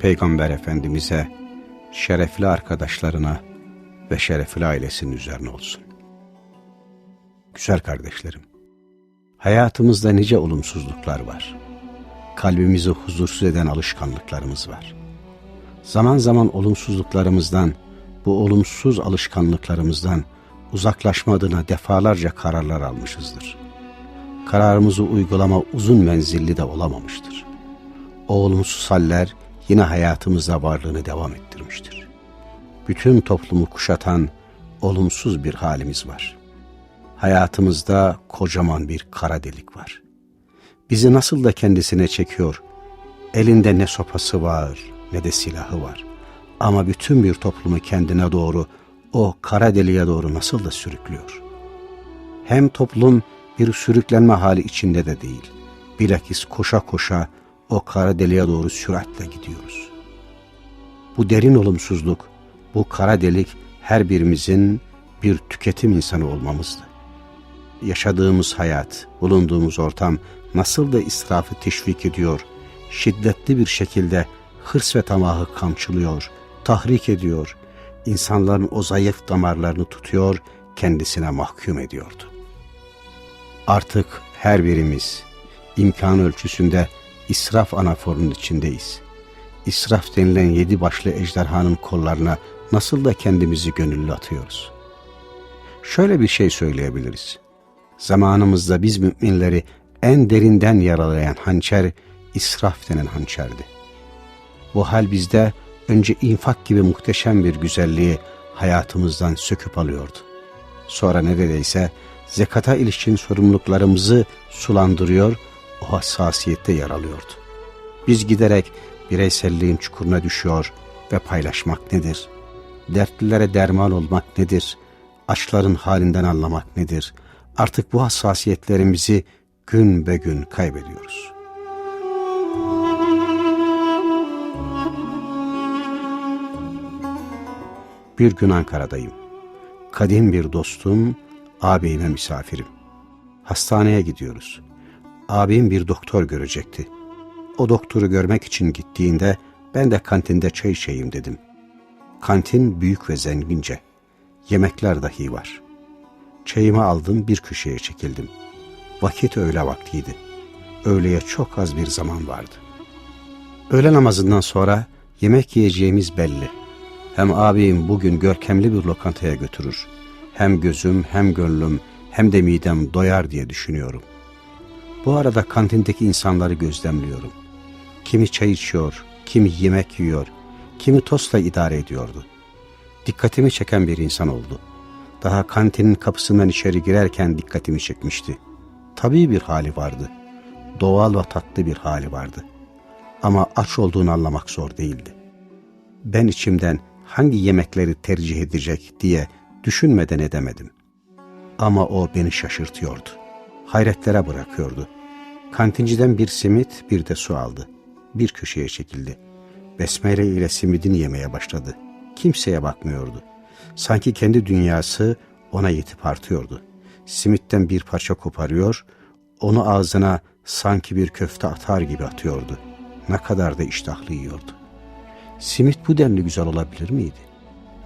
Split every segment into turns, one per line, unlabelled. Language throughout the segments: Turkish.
Peygamber Efendimiz'e, şerefli arkadaşlarına ve şerefli ailesinin üzerine olsun. Güzel kardeşlerim, hayatımızda nice olumsuzluklar var. Kalbimizi huzursuz eden alışkanlıklarımız var. Zaman zaman olumsuzluklarımızdan, bu olumsuz alışkanlıklarımızdan uzaklaşma adına defalarca kararlar almışızdır. Kararımızı uygulama uzun menzilli de olamamıştır. O olumsuz haller yine hayatımızda varlığını devam ettirmiştir. Bütün toplumu kuşatan olumsuz bir halimiz var. Hayatımızda kocaman bir kara delik var. Bizi nasıl da kendisine çekiyor, elinde ne sopası var ne de silahı var. Ama bütün bir toplumu kendine doğru, o kara deliğe doğru nasıl da sürüklüyor. Hem toplum bir sürüklenme hali içinde de değil. Bilakis koşa koşa o kara deliğe doğru süratle gidiyoruz. Bu derin olumsuzluk, bu kara delik her birimizin bir tüketim insanı olmamızdı. Yaşadığımız hayat, bulunduğumuz ortam nasıl da israfı teşvik ediyor, şiddetli bir şekilde hırs ve tamahı kamçılıyor, tahrik ediyor, insanların o zayıf damarlarını tutuyor, kendisine mahkum ediyordu. Artık her birimiz imkan ölçüsünde israf anaforunun içindeyiz. İsraf denilen yedi başlı ejderhanın kollarına nasıl da kendimizi gönüllü atıyoruz. Şöyle bir şey söyleyebiliriz. Zamanımızda biz müminleri en derinden yaralayan hançer, israf denen hançerdi. Bu hal bizde önce infak gibi muhteşem bir güzelliği hayatımızdan söküp alıyordu. Sonra neredeyse zekata ilişkin sorumluluklarımızı sulandırıyor, o hassasiyette yer alıyordu. Biz giderek bireyselliğin çukuruna düşüyor ve paylaşmak nedir? Dertlilere derman olmak nedir? Açların halinden anlamak nedir? Artık bu hassasiyetlerimizi gün be gün kaybediyoruz. Bir gün Ankara'dayım. Kadim bir dostum, ağabeyime misafirim. Hastaneye gidiyoruz. Abim bir doktor görecekti. O doktoru görmek için gittiğinde ben de kantinde çay içeyim dedim. Kantin büyük ve zengince. Yemekler dahi var. Çayımı aldım bir köşeye çekildim. Vakit öğle vaktiydi. Öğleye çok az bir zaman vardı. Öğle namazından sonra yemek yiyeceğimiz belli. Hem abim bugün görkemli bir lokantaya götürür. Hem gözüm hem gönlüm hem de midem doyar diye düşünüyorum. Bu arada kantindeki insanları gözlemliyorum. Kimi çay içiyor, kimi yemek yiyor, kimi tostla idare ediyordu. Dikkatimi çeken bir insan oldu. Daha kantinin kapısından içeri girerken dikkatimi çekmişti. Tabii bir hali vardı. Doğal ve tatlı bir hali vardı. Ama aç olduğunu anlamak zor değildi. Ben içimden hangi yemekleri tercih edecek diye düşünmeden edemedim. Ama o beni şaşırtıyordu. Hayretlere bırakıyordu. Kantinciden bir simit bir de su aldı. Bir köşeye çekildi. Besmele ile simidini yemeye başladı. Kimseye bakmıyordu. Sanki kendi dünyası ona yetip artıyordu. Simitten bir parça koparıyor, onu ağzına sanki bir köfte atar gibi atıyordu. Ne kadar da iştahlı yiyordu. Simit bu denli güzel olabilir miydi?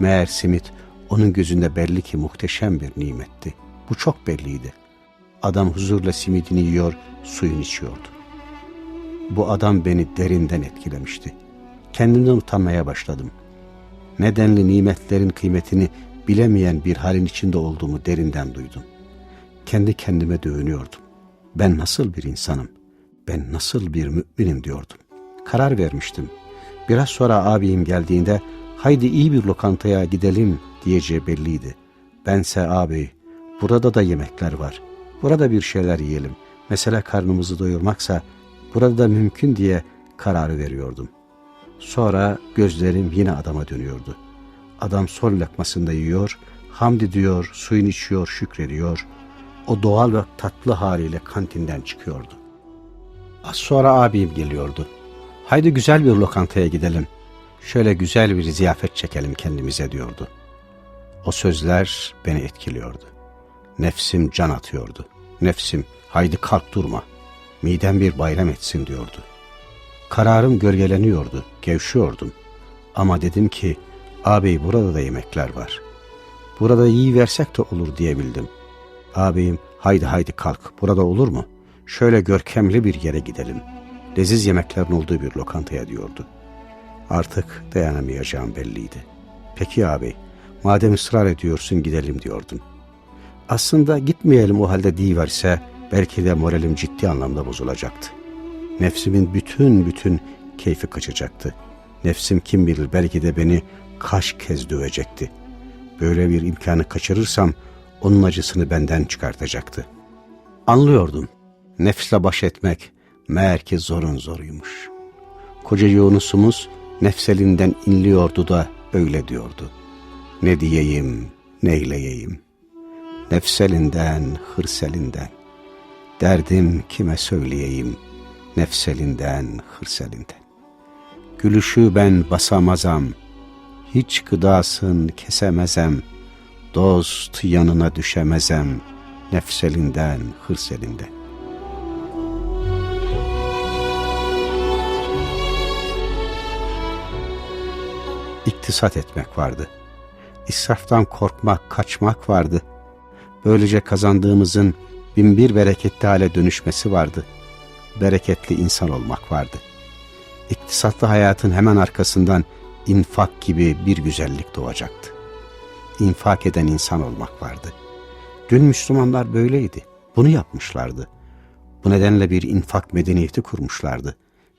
Meğer simit onun gözünde belli ki muhteşem bir nimetti. Bu çok belliydi. Adam huzurla simidini yiyor, suyunu içiyordu. Bu adam beni derinden etkilemişti. Kendimden utanmaya başladım. Nedenli nimetlerin kıymetini bilemeyen bir halin içinde olduğumu derinden duydum. Kendi kendime dövünüyordum. Ben nasıl bir insanım? Ben nasıl bir müminim diyordum. Karar vermiştim. Biraz sonra abim geldiğinde haydi iyi bir lokantaya gidelim diyeceği belliydi. Bense abi burada da yemekler var. Burada bir şeyler yiyelim. Mesela karnımızı doyurmaksa burada da mümkün diye kararı veriyordum. Sonra gözlerim yine adama dönüyordu. Adam son lokmasında yiyor, hamd ediyor, suyunu içiyor, şükrediyor. O doğal ve tatlı haliyle kantinden çıkıyordu. Az sonra abim geliyordu. Haydi güzel bir lokantaya gidelim. Şöyle güzel bir ziyafet çekelim kendimize diyordu. O sözler beni etkiliyordu. Nefsim can atıyordu. Nefsim haydi kalk durma. Midem bir bayram etsin diyordu. Kararım gölgeleniyordu, gevşiyordum. Ama dedim ki, ağabey burada da yemekler var. Burada iyi versek de olur diyebildim. Ağabeyim, haydi haydi kalk, burada olur mu? Şöyle görkemli bir yere gidelim. Leziz yemeklerin olduğu bir lokantaya diyordu. Artık dayanamayacağım belliydi. Peki ağabey, madem ısrar ediyorsun gidelim diyordum. Aslında gitmeyelim o halde deyiverse belki de moralim ciddi anlamda bozulacaktı. Nefsimin bütün bütün keyfi kaçacaktı. Nefsim kim bilir belki de beni kaç kez dövecekti. Böyle bir imkanı kaçırırsam onun acısını benden çıkartacaktı. Anlıyordum. Nefsle baş etmek meğer ki zorun zoruymuş. Koca Yunus'umuz nefselinden inliyordu da öyle diyordu. Ne diyeyim, neyleyeyim. Nefselinden, hırselinden. Derdim kime söyleyeyim, nefselinden, hırselinden. Gülüşü ben basamazam, hiç gıdasın kesemezem, dost yanına düşemezem, nefselinden, hırselinden. İktisat etmek vardı. İsraftan korkmak, kaçmak vardı. Böylece kazandığımızın binbir bereketli hale dönüşmesi vardı. Bereketli insan olmak vardı. İktisatlı hayatın hemen arkasından infak gibi bir güzellik doğacaktı. İnfak eden insan olmak vardı. Dün Müslümanlar böyleydi. Bunu yapmışlardı. Bu nedenle bir infak medeniyeti kurmuşlardı.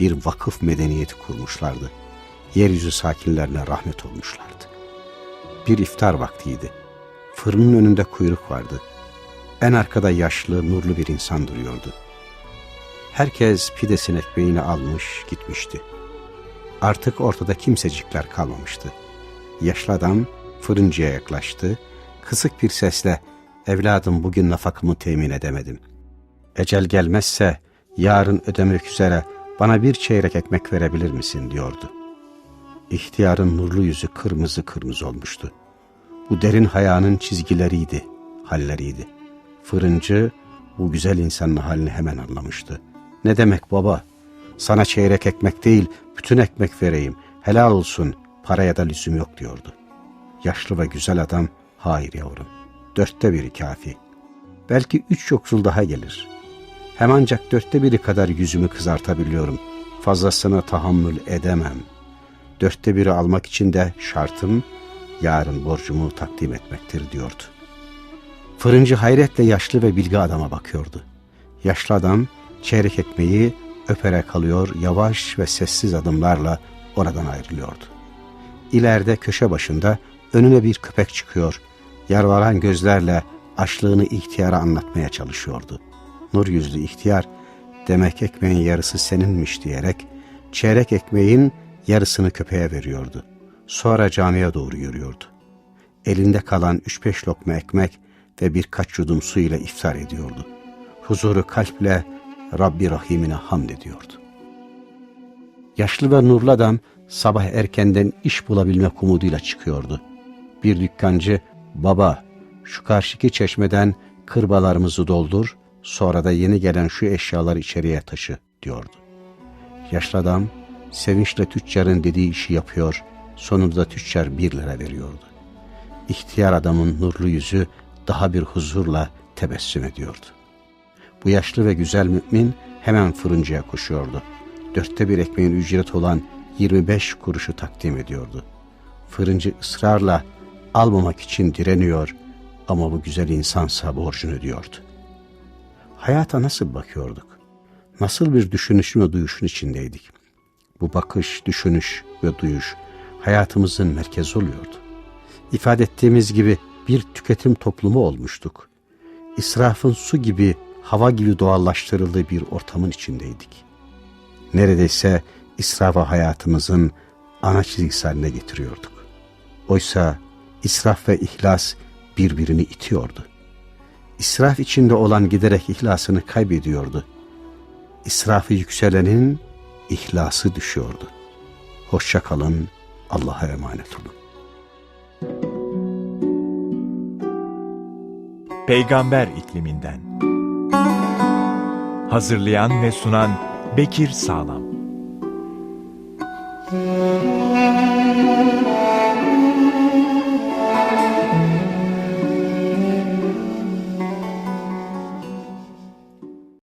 Bir vakıf medeniyeti kurmuşlardı. Yeryüzü sakinlerine rahmet olmuşlardı. Bir iftar vaktiydi. Fırının önünde kuyruk vardı. En arkada yaşlı, nurlu bir insan duruyordu. Herkes pidesin ekmeğini almış gitmişti. Artık ortada kimsecikler kalmamıştı. Yaşlı adam fırıncıya yaklaştı. Kısık bir sesle evladım bugün nafakamı temin edemedim. Ecel gelmezse yarın ödemek üzere bana bir çeyrek ekmek verebilir misin diyordu. İhtiyarın nurlu yüzü kırmızı kırmızı olmuştu. Bu derin hayanın çizgileriydi, halleriydi. Fırıncı bu güzel insanın halini hemen anlamıştı. Ne demek baba? Sana çeyrek ekmek değil, bütün ekmek vereyim. Helal olsun, paraya da lüzum yok diyordu. Yaşlı ve güzel adam, hayır yavrum, dörtte biri kafi. Belki üç yoksul daha gelir. Hem ancak dörtte biri kadar yüzümü kızartabiliyorum. Fazlasına tahammül edemem. Dörtte biri almak için de şartım, yarın borcumu takdim etmektir diyordu. Fırıncı hayretle yaşlı ve bilgi adama bakıyordu. Yaşlı adam çeyrek ekmeği öperek alıyor, yavaş ve sessiz adımlarla oradan ayrılıyordu. İleride köşe başında önüne bir köpek çıkıyor, yarvaran gözlerle açlığını ihtiyara anlatmaya çalışıyordu. Nur yüzlü ihtiyar, demek ekmeğin yarısı seninmiş diyerek, çeyrek ekmeğin yarısını köpeğe veriyordu. Sonra camiye doğru yürüyordu. Elinde kalan üç beş lokma ekmek ve birkaç yudum su ile iftar ediyordu. Huzuru kalple Rabbi Rahim'ine hamd ediyordu. Yaşlı ve nurlu adam sabah erkenden iş bulabilmek umuduyla çıkıyordu. Bir dükkancı, baba şu karşıki çeşmeden kırbalarımızı doldur, sonra da yeni gelen şu eşyaları içeriye taşı diyordu. Yaşlı adam sevinçle tüccarın dediği işi yapıyor, sonunda tüccar bir lira veriyordu. İhtiyar adamın nurlu yüzü daha bir huzurla tebessüm ediyordu. Bu yaşlı ve güzel mümin hemen fırıncıya koşuyordu. Dörtte bir ekmeğin ücret olan 25 kuruşu takdim ediyordu. Fırıncı ısrarla almamak için direniyor ama bu güzel insansa borcunu ödüyordu. Hayata nasıl bakıyorduk? Nasıl bir düşünüşün ve duyuşun içindeydik? Bu bakış, düşünüş ve duyuş hayatımızın merkezi oluyordu. İfade ettiğimiz gibi bir tüketim toplumu olmuştuk. İsrafın su gibi, hava gibi doğallaştırıldığı bir ortamın içindeydik. Neredeyse israfı hayatımızın ana çizgisi haline getiriyorduk. Oysa israf ve ihlas birbirini itiyordu. İsraf içinde olan giderek ihlasını kaybediyordu. İsrafı yükselenin ihlası düşüyordu. Hoşça kalın, Allah'a emanet olun.
Peygamber ikliminden. Hazırlayan ve sunan Bekir Sağlam.